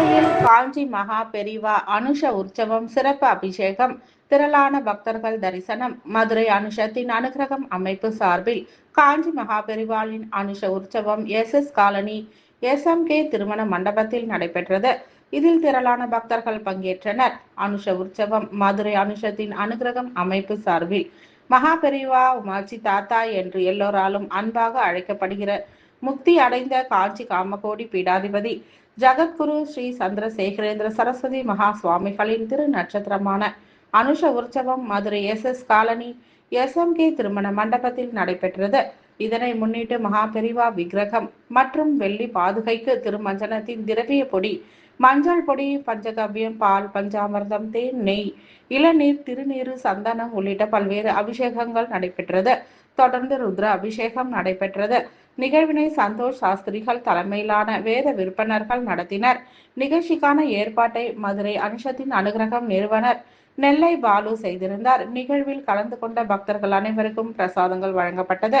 மதுரையில் காஞ்சி மகா பெரிவா அனுஷ உற்சவம் சிறப்பு அபிஷேகம் திரளான பக்தர்கள் தரிசனம் மதுரை அனுஷத்தின் அனுகிரகம் அமைப்பு சார்பில் காஞ்சி மகா பெரிவாளின் அனுஷ உற்சவம் S S colony S M K திருமண மண்டபத்தில் நடைபெற்றது. இதில் திரளான பக்தர்கள் பங்கேற்றனர். அனுஷ உற்சவம் மதுரை அனுஷத்தின் அனுகிரகம் அமைப்பு சார்பில் மகா பெரிவா உமாச்சி தாத்தா என்று எல்லோராலும் அன்பாக அழைக்கப்படுகிற முக்தி அடைந்த காஞ்சி காமகோடி பீடாதிபதி ஜகத்குரு ஸ்ரீ சந்திரசேகரேந்திர சரஸ்வதி மகா சுவாமிகளின் திரு நட்சத்திரமான அனுஷ உற்சவம் Madurai S S colony S M K திருமண மண்டபத்தில் நடைபெற்றது. இதனை முன்னிட்டு மகா பெரிவா விக்கிரகம் மற்றும் வெள்ளி பாதுகைக்கு திருமஞ்சனத்தின் திரவிய பொடி மஞ்சள் பொடி பஞ்சகவ்யம் பால் பஞ்சாமிர்தம் தேன் நெய் இளநீர் திருநீரு சந்தனம் உள்ளிட்ட பல்வேறு அபிஷேகங்கள் நடைபெற்றது. தொடர்ந்து ருத்ர அபிஷேகம் நடைபெற்றது. நிகழ்வினை சந்தோஷ் சாஸ்திரிகள் தலைமையிலான வேத விற்பனர்கள் நடத்தினர். நிகழ்ச்சிக்கான ஏற்பாட்டை மதுரை அனுஷத்தின் அனுகிரகம் நிறுவனர் நெல்லை பாலு செய்திருந்தார். நிகழ்வில் கலந்து கொண்ட பக்தர்கள் அனைவருக்கும் பிரசாதங்கள் வழங்கப்பட்டது.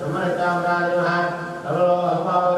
tụi nó được ra lưu hai tụi nó không bao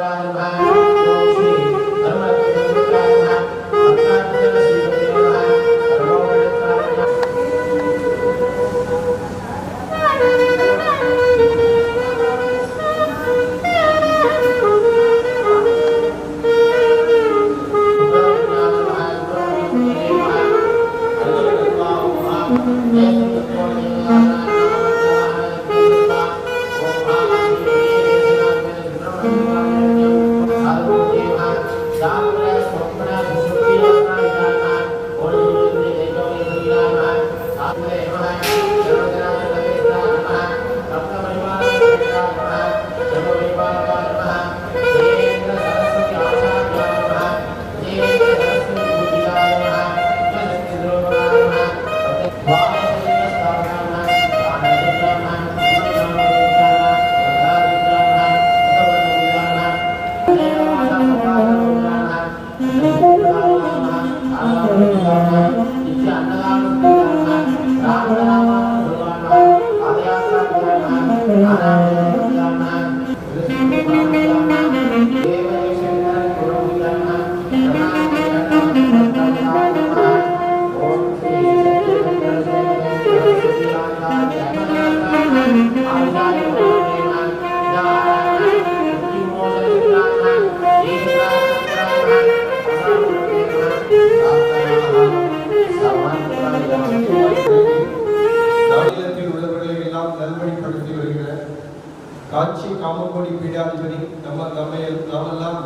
காட்சி காமக்கோடி பீடாதிபதி நம்ம நம்ம நாமெல்லாம்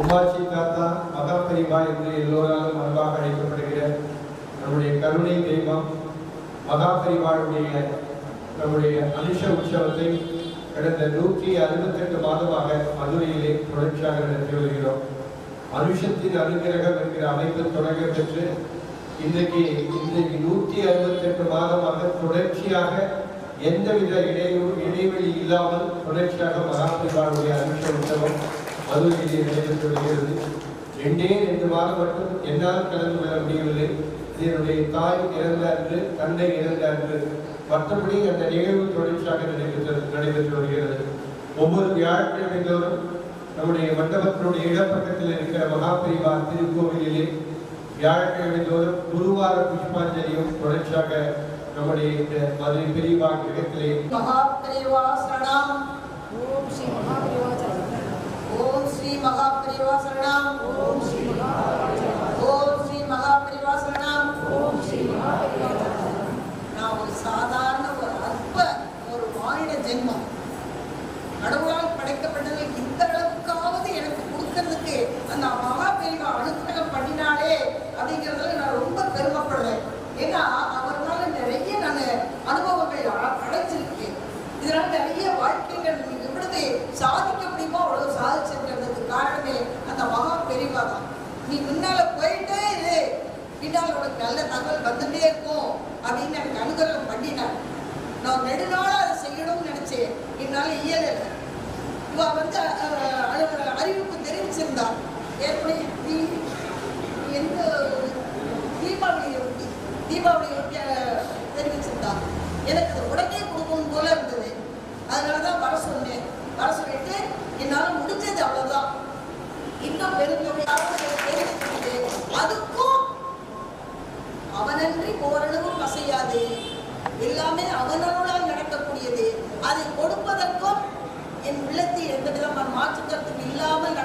உமாச்சி தாத்தா மகாபரிவா என்று எல்லோராலும் அன்பாக அழைக்கப்படுகிற நம்முடைய கருணை தெய்வம் மகாபரிவாளுடைய நம்முடைய அனுஷ உற்சவத்தை கடந்த நூற்றி அறுபத்தெட்டு மாதமாக மதுரையிலே தொடர்ச்சியாக நடத்தி வருகிறோம். அனுஷத்தின் அனுகிரகம் என்கிற அமைப்பு தொடங்க பெற்று இன்றைக்கு இன்றைக்கு நூற்றி அறுபத்தெட்டு மாதமாக தொடர்ச்சியாக எந்தவித இடையூறு இடைவெளி இல்லாமல் தொடர்ச்சியாக மகாத்மாவுடைய அனுஷ உற்சவம் மதுரையிலே நடைபெற்று வருகிறது ரெண்டே ரெண்டு மாதம் மட்டும் என்னால் கலந்து கொள்ள முடியவில்லை. இதனுடைய தாய் இறந்த அன்று தந்தை இறந்த அன்று மற்றபடி அந்த நிகழ்வு தொடர்ச்சியாக நடைபெற்று நடைபெற்று வருகிறது ஒவ்வொரு வியாழக்கிழமை தோறும் நம்முடைய மண்டபத்தினுடைய இடப்பக்கத்தில் இருக்கிற மகாபிரிவா திருக்கோவிலிலே வியாழக்கிழமை தோறும் குருவார புஷ்பாஞ்சலியும் தொடர்ச்சியாக நம்முடைய இந்த மதுரை பெரியவா கிரகத்திலே மகாபிரிவா சரணம் ஓம் ஸ்ரீ மகாபிரிவா சரணம் ஓம் ஸ்ரீ மகாபிரிவா சரணம் ஓம் ஸ்ரீ மகாபிரிவா ஓம் ஸ்ரீ சரணம் ஓம் ஸ்ரீ மகாபிரிவா சரணம் நான் ஒரு சாதாரண ஒரு அற்ப ஒரு மானிட ஜென்மம். கடவுளால் படைக்கப்பட்டது இந்த அளவுக்காவது எனக்கு கொடுக்கறதுக்கு அந்த மகாபிரிவா நாள் உனக்கு நல்ல தகவல் வந்துட்டே இருக்கும் அப்படின்னு எனக்கு அனுகிரகம் பண்ணினார் நான் நெடுநாளா அதை செய்யணும்னு நினைச்சேன். என்னால இயலல. இவ வந்து அறிவிப்பு தெரிவிச்சிருந்தார் ஏற்கனவே எந்த தீபாவளியை ஒட்டி தீபாவளியை தெரிவிச்சிருந்தார் எனக்கு அது உடனே கொடுக்கணும் போல இருந்தது. அதனால தான் வர சொன்னேன். வர சொல்லிட்டு என்னால் முடிஞ்சது அவ்வளவுதான். இன்னும் பெருந்தொகையாக தெரிவிக்கிறது அது கருத்தும்